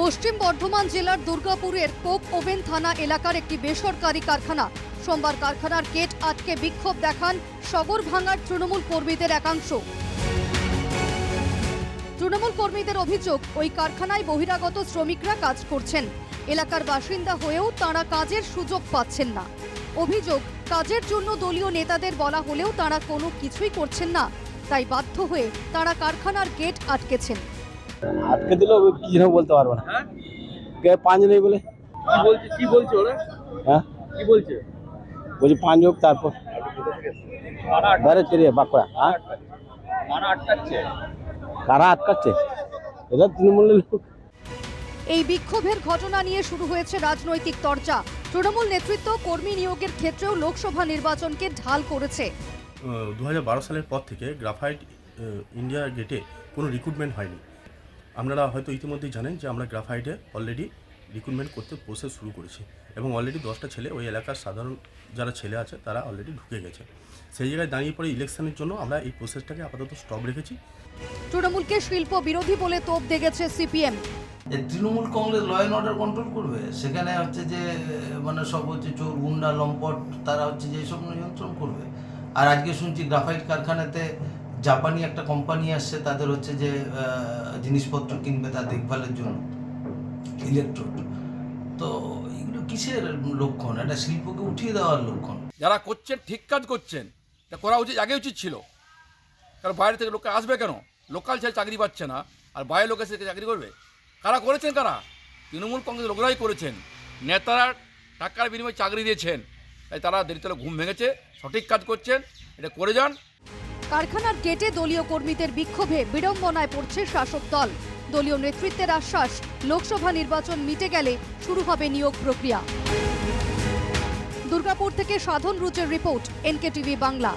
পশ্চিম বর্ধমান জেলার দুর্গাপুরের Coke oven থানা এলাকার একটি বেসরকারি কারখানা। সোমবার কারখানার গেট আটকে বিক্ষোভ দেখান সগর ভাঙার তৃণমূল কর্মীদের একাংশ। তৃণমূল কর্মীদের অভিযোগ, ওই কারখানায় বহিরাগত শ্রমিকরা কাজ করছেন। এলাকার বাসিন্দা হয়েও তারা কাজের সুযোগ পাচ্ছেন না। অভিযোগ, কাজের জন্য দলীয় নেতাদের বলা হলেও তারা কোনো কিছুই করছেন না। তাই বাধ্য হয়ে তারা কারখানার গেট আটকেছেন। আটকে দিলেও কি যেন বলতে পারব না। কে পাঁচ নেই বলে? কি বলছে? কি বলছে ওরা? হ্যাঁ? কি বলছে? বলছি পাঁচ হোক তারপর। বাঁকুড়া হ্যাঁ? কারা আটকাচ্ছে? এটা তৃণমূলের লোক এই বিক্ষোভের ঘটনা নিয়ে শুরু হয়েছে রাজনৈতিক চর্চা তৃণমূল নেতৃত্ব কর্মী নিয়োগের ক্ষেত্রেও লোকসভা নির্বাচনকে ঢাল করেছে। দু হাজার বারো সালের পর থেকে গ্রাফাইট ইন্ডিয়া গেটে কোনো রিক্রুটমেন্ট হয়নি। আপনারা হয়তো ইতিমধ্যেই জানেন যে আমরা গ্রাফাইটে অলরেডি রিক্রুটমেন্ট করতে প্রসেস শুরু করেছি এবং অলরেডি দশটা ছেলে ওই এলাকার সাধারণ যারা ছেলে আছে তারা অলরেডি ঢুকে গেছে। সেই জায়গায় দাঁড়িয়ে পড়ে ইলেকশনের জন্য আমরা এই প্রসেসটাকে আপাতত স্টপ রেখেছি। তৃণমূলকে শিল্প বিরোধী বলে তোপ দেখেছে সিপিএম। যে Trinamool Congress law and order control করবে? সেখানে হচ্ছে যে মানে সব হচ্ছে চোর গুন্ডা লম্পট তারা হচ্ছে যে সব নিয়ন্ত্রণ করবে। আর আজকে শুনছি গ্রাফাইট কারখানাতে জাপানি একটা কোম্পানি আসছে, তাদের হচ্ছে যে জিনিসপত্র কিনবে তার দেখভালের জন্য ইলেকট্রোড তো এগুলো কিসের লক্ষণ? একটা শিল্পকে উঠিয়ে দেওয়ার লক্ষণ। যারা করছেন, ঠিক কাজ করছেন, এটা করা উচিত, আগে উচিত ছিল। কারণ বাইরে থেকে লোক আসবে কেন? লোকাল ছেলে চাকরি পাচ্ছে না, আর বাইরের লোক এসে চাকরি করবে? কারা করেছেন কারা? তৃণমূল কংগ্রেস লোকরাই করেছেন। নেতারা টাকার বিনিময়ে চাকরি দিয়েছেন, তাই তারা দেরিতে ঘুম ভেঙেছে, সঠিক কাজ করছেন, এটা করে যান। কারখানার গেটে দলীয় কর্মীদের বিক্ষোভে বিড়ম্বনায় পড়ছে শাসক দল। দলীয় নেতৃত্বের আশ্বাস, লোকসভা নির্বাচন মিটে গেলে শুরু হবে নিয়োগ প্রক্রিয়া। দুর্গাপুর থেকে সাধন রুচের রিপোর্ট এনকে টিভি বাংলা।